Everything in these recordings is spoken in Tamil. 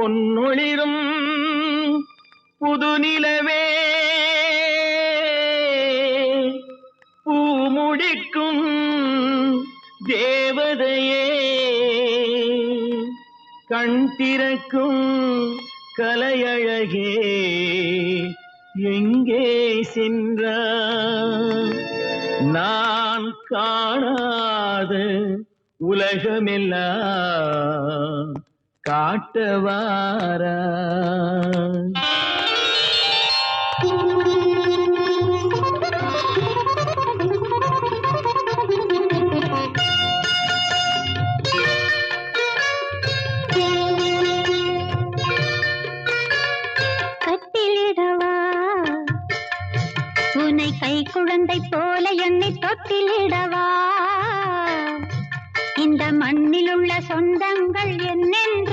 பொன்னொளிரும் புது நிலவே பூமுடிக்கும் தேவதையே. கண் திறக்கும் கலையழகே எங்கே சென்றார் நான் காணாத உலகமெல்லாம் காட்டவாரா? உன்னை கை குழந்தை போல என்னை தொட்டிலிடவா? இந்த மண்ணில் உள்ள சொந்தங்கள் என்னென்று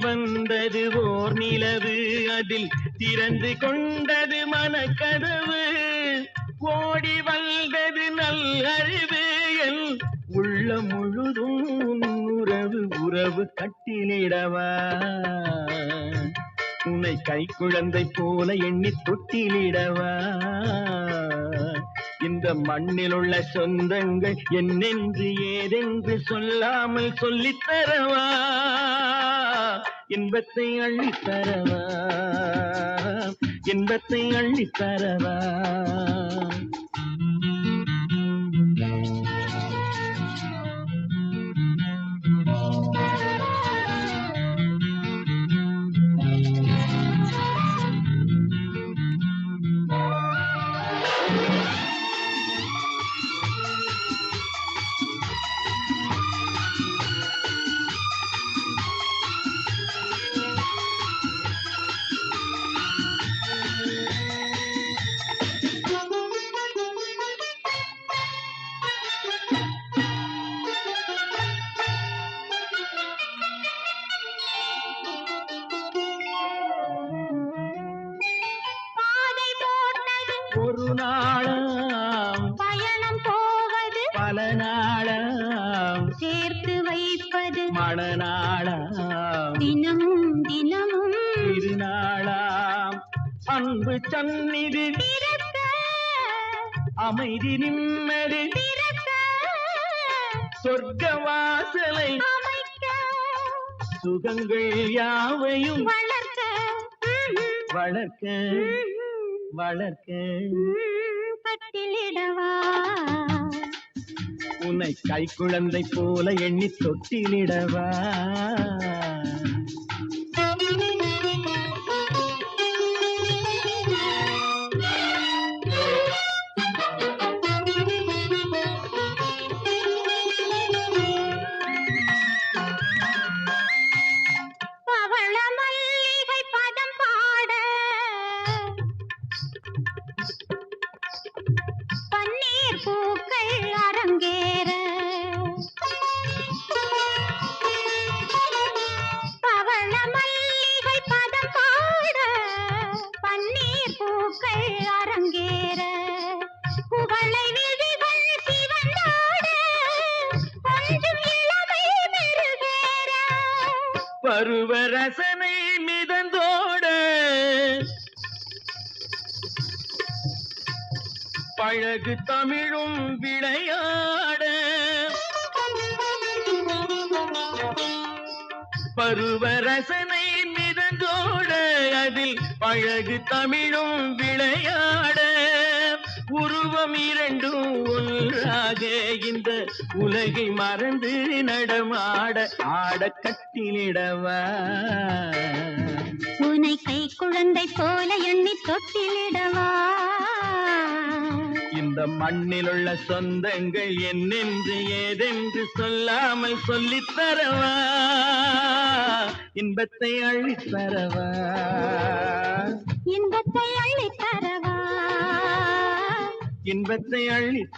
வந்தது ஓர் நிலவு. அதில் திறந்து கொண்டது மனக்கதவு ஓடி வந்தது நல்லறிவு என் உள்ள முழுதும் உறவு உறவு கட்டிலிடவா? உன்னை கை குழந்தை போல எண்ணி தொட்டிலிடவா? இந்த மண்ணில் உள்ள சொந்தங்கள் என்னென்று ஏதென்று சொல்லாமல் சொல்லித்தரவா? இன்பத்தை அள்ளித் தரவா இன்பத்தை அள்ளித் ஒரு நாளாம் பயணம் போவது பல நாளாம் சேர்த்து வைப்பது மணநாளாம் தினமும் தினமும் திருநாளாம். அன்பு சந்நிதி அமைதி நிம்மதி சொர்க்க வாசலை சுகங்கள் யாவையும் வளர்க்க. வளர்க்க. வளர்க்க. ம்ம், கட்டிலிடவா உன்னை கை குழந்தை போல எண்ணி தொட்டிலிடவா? பூக்கள் அரங்கேற. பவள மல்லிகை பதம் பாட பன்னீர் பூக்கள் அரங்கேற. புகழை விழிகள் சிவந்தாட கொஞ்சம் இளமை மெருகேற பருவ ரசனை பழகு தமிழும் விளையாட. பருவரசனை மிதந்தோட அதில் பழகு தமிழும் விளையாட. உருவம் இரண்டும் ஒன்றாக இந்த உலகை மறந்து நடமாட ஆட கட்டிலிடவா? உனை கை குழந்தை போல எண்ணி தொட்டிலிடவா? இந்த மண்ணிலுள்ள சொந்தங்கள் என்னென்று ஏதென்று சொல்லாமல் சொல்லித் தரவா இன்பத்தை அள்ளித் தரவா இன்பத்தை அள்ளித் தரவா இன்பத்தை அள்ளித்